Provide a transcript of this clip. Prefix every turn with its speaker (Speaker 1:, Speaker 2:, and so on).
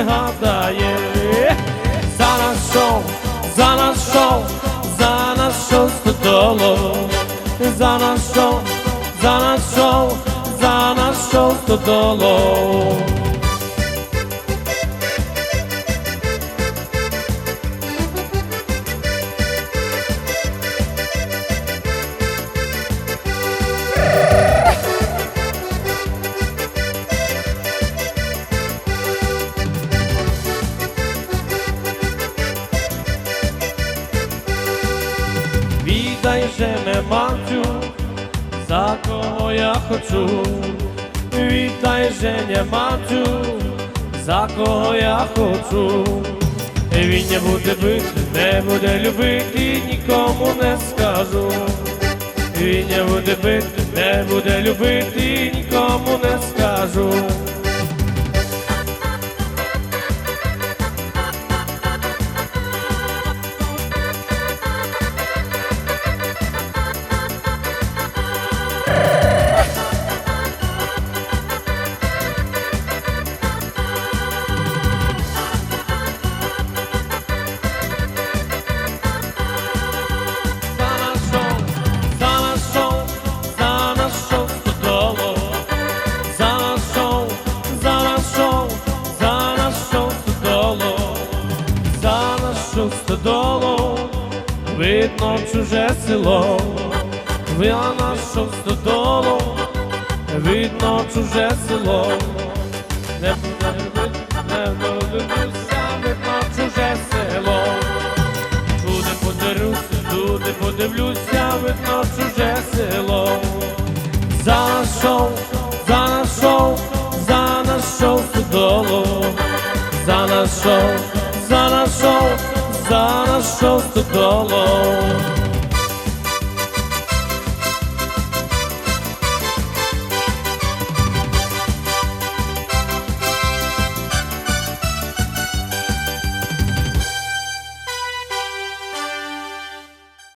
Speaker 1: пригадає. За наш шоу, за наш шоу, за наш шоу стодолу. За наш шоу, за наш шоу, за наш шоу стодолу. Відай же не мамцю, за кого я хочу. Відай же не мамцю, за кого я хочу. Він не буде бити, не буде любити, нікому не скажу. Він не буде бити, не буде любити, нікому не скажу. За наш шоу стодолу. Видно чуже село. Ви наш шоу стодолу. Видно чуже село. Не буде, видно чуже село. Туди подивлюся, туди подивлюся, видно чуже село. За наш за наш шоу, за наш шоу стодолу. За наш шоу, за наш шоу, за наш шоу стодолу.